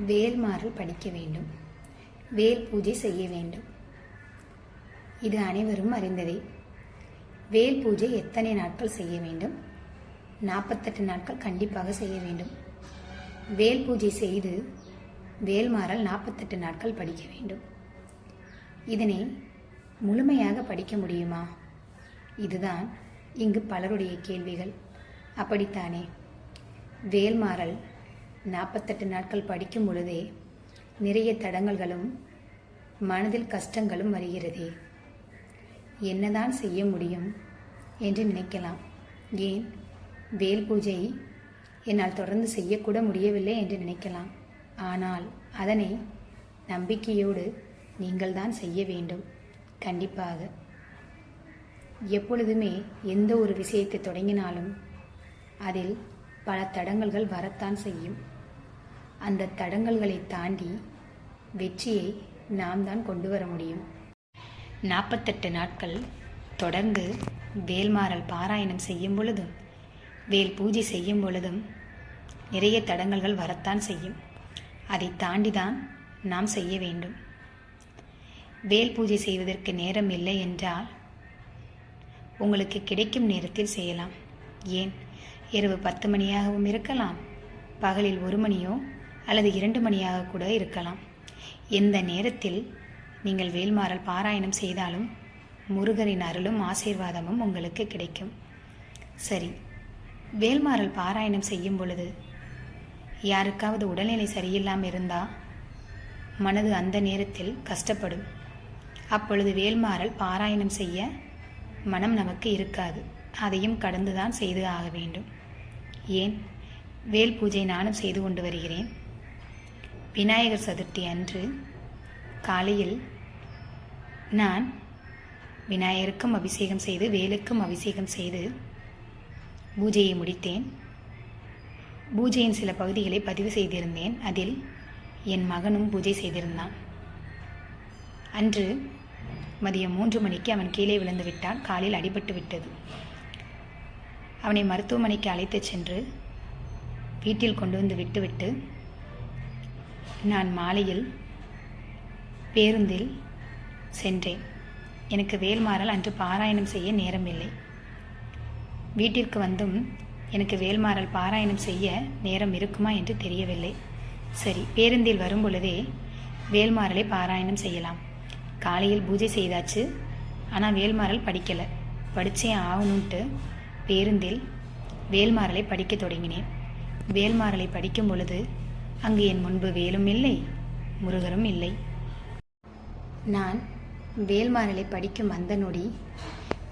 வேல்மாறல் படிக்க வேண்டும். வேல் பூஜை செய்ய வேண்டும். இது அனைவரும் அறிந்ததே. வேல் பூஜை எத்தனை நாட்கள் செய்ய வேண்டும்? நாற்பத்தெட்டு நாட்கள் கண்டிப்பாக செய்ய வேண்டும். வேல் பூஜை செய்து வேல்மாறல் நாற்பத்தெட்டு நாட்கள் படிக்க வேண்டும். இதனை முழுமையாக படிக்க முடியுமா? இதுதான் இங்கு பலருடைய கேள்விகள். அப்படித்தானே? வேல்மாறல் நாற்பத்தெட்டு நாட்கள் படிக்கும் பொழுதே நிறைய தடங்கல்களும் மனதில் கஷ்டங்களும் வருகிறதே. என்னதான் செய்ய முடியும் என்று நினைக்கலாம். ஏன்? வேல் பூஜை என்னால் தொடர்ந்து செய்யக்கூட முடியவில்லை என்று நினைக்கலாம். ஆனால் அதனை நம்பிக்கையோடு நீங்கள்தான் செய்ய வேண்டும். கண்டிப்பாக. எப்பொழுதுமே எந்த ஒரு விஷயத்தை தொடங்கினாலும் அதில் பல தடங்கல்கள் வரத்தான் செய்யும். அந்த தடங்கல்களை தாண்டி வெற்றியை நாம் தான் கொண்டு வர முடியும். நாற்பத்தெட்டு நாட்கள் தொடர்ந்து வேல்மாறல் பாராயணம் செய்யும் பொழுதும் வேல் பூஜை செய்யும் பொழுதும் நிறைய தடங்கல்கள் வரத்தான் செய்யும். அதை தாண்டிதான் நாம் செய்ய வேண்டும். வேல் பூஜை செய்வதற்கு நேரம் இல்லை என்றால் உங்களுக்கு கிடைக்கும் நேரத்தில் செய்யலாம். ஏன்? இரவு பத்து மணியாகவும் இருக்கலாம். பகலில் ஒரு மணியோ அல்லது இரண்டு மணியாக கூட இருக்கலாம். எந்த நேரத்தில் நீங்கள் வேல்மாறல் பாராயணம் செய்தாலும் முருகரின் அருளும் ஆசீர்வாதமும் உங்களுக்கு கிடைக்கும். சரி வேல்மாறல் பாராயணம் செய்யும் பொழுது யாருக்காவது உடல்நிலை சரியில்லாமல் இருந்தால் மனது அந்த நேரத்தில் கஷ்டப்படும். அப்பொழுது வேல்மாறல் பாராயணம் செய்ய மனம் நமக்கு இருக்காது. அதையும் கடந்துதான் செய்து ஆக வேண்டும். ஏன்? வேல் பூஜை நானும் செய்து கொண்டு வருகிறேன். விநாயகர் சதுர்த்தி அன்று காலையில் நான் விநாயகருக்கும் அபிஷேகம் செய்து வேலுக்கும் அபிஷேகம் செய்து பூஜையை முடித்தேன். பூஜையின் சில பகுதிகளை பதிவு செய்திருந்தேன். அதில் என் மகனும் பூஜை செய்திருந்தான். அன்று மதியம் மூன்று மணிக்கு அவன் கீழே விழுந்து விட்டான். காலில் அடிபட்டு விட்டது. அவனை மருத்துவமனைக்கு அழைத்துச் சென்று வீட்டில் கொண்டு வந்து விட்டுவிட்டு நான் மாலையில் பேருந்தில் சென்றேன். எனக்கு வேல்மாறல் அன்று பாராயணம் செய்ய நேரமில்லை. வீட்டிற்கு வந்தும் எனக்கு வேல்மாறல் பாராயணம் செய்ய நேரம் இருக்குமா என்று தெரியவில்லை. சரி பேருந்தில் வரும் பொழுதே வேல்மாறலை பாராயணம் செய்யலாம். காலையில் பூஜை செய்தாச்சு ஆனால் வேல்மாறல் படிக்கலை. படித்தே ஆகணுன்ட்டு பேருந்தில் வேல்மாறலை படிக்க தொடங்கினேன். வேல்மாறலை படிக்கும் பொழுது அங்கு என் முன்பு வேலும் இல்லை முருகரும் இல்லை. நான் வேல்மாறலை படிக்கும் அந்த நொடி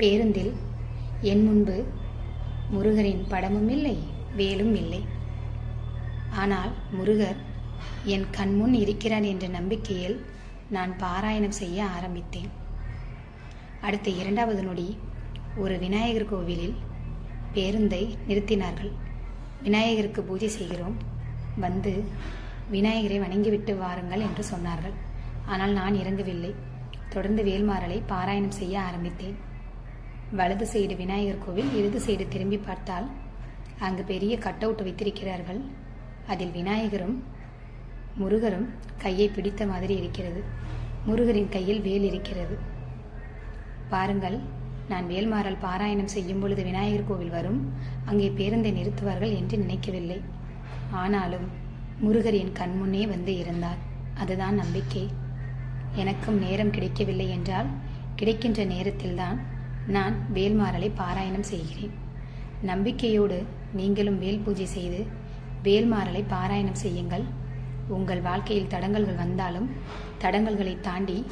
பேருந்தில் என் முன்பு முருகரின் படமும் இல்லை வேலும் இல்லை. ஆனால் முருகர் என் கண்முன் இருக்கிறார் என்ற நம்பிக்கையில் நான் பாராயணம் செய்ய ஆரம்பித்தேன். அடுத்த இரண்டாவது நொடி ஒரு விநாயகர் கோவிலில் பேருந்தை நிறுத்தினார்கள். விநாயகருக்கு பூஜை செய்கிறோம். வந்து விநாயகரை வணங்கிவிட்டு வாருங்கள் என்று சொன்னார்கள். ஆனால் நான் இறங்கவில்லை. தொடர்ந்து வேல்மாறலை பாராயணம் செய்ய ஆரம்பித்தேன். வலது சைடு விநாயகர் கோவில் இடது சைடு திரும்பி பார்த்தால் அங்கு பெரிய கட் அவுட் வைத்திருக்கிறார்கள். அதில் விநாயகரும் முருகரும் கையை பிடித்த மாதிரி இருக்கிறது. முருகரின் கையில் வேல் இருக்கிறது. பாருங்கள் நான் வேல்மாறல் பாராயணம் செய்யும் பொழுது விநாயகர் கோவில் வரும். அங்கே பேருந்தை நிறுத்துவார்கள் என்று நினைக்கவில்லை. ஆனாலும் முருகர் என் கண்முன்னே வந்து இருந்தார். அதுதான் நம்பிக்கை. எனக்கும் நேரம் கிடைக்கவில்லை என்றால் கிடைக்கின்ற நேரத்தில்தான் நான் வேல்மாறலை பாராயணம் செய்கிறேன். நம்பிக்கையோடு நீங்களும் வேல் பூஜை செய்து வேல்மாறலை பாராயணம் செய்யுங்கள். உங்கள் வாழ்க்கையில் தடங்கல்கள் வந்தாலும் தடங்கல்களை தாண்டி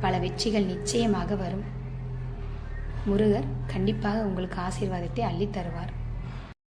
பல வெற்றிகள் நிச்சயமாக வரும். முருகர் கண்டிப்பாக உங்களுக்கு ஆசீர்வாதத்தை அள்ளித் தருவார்.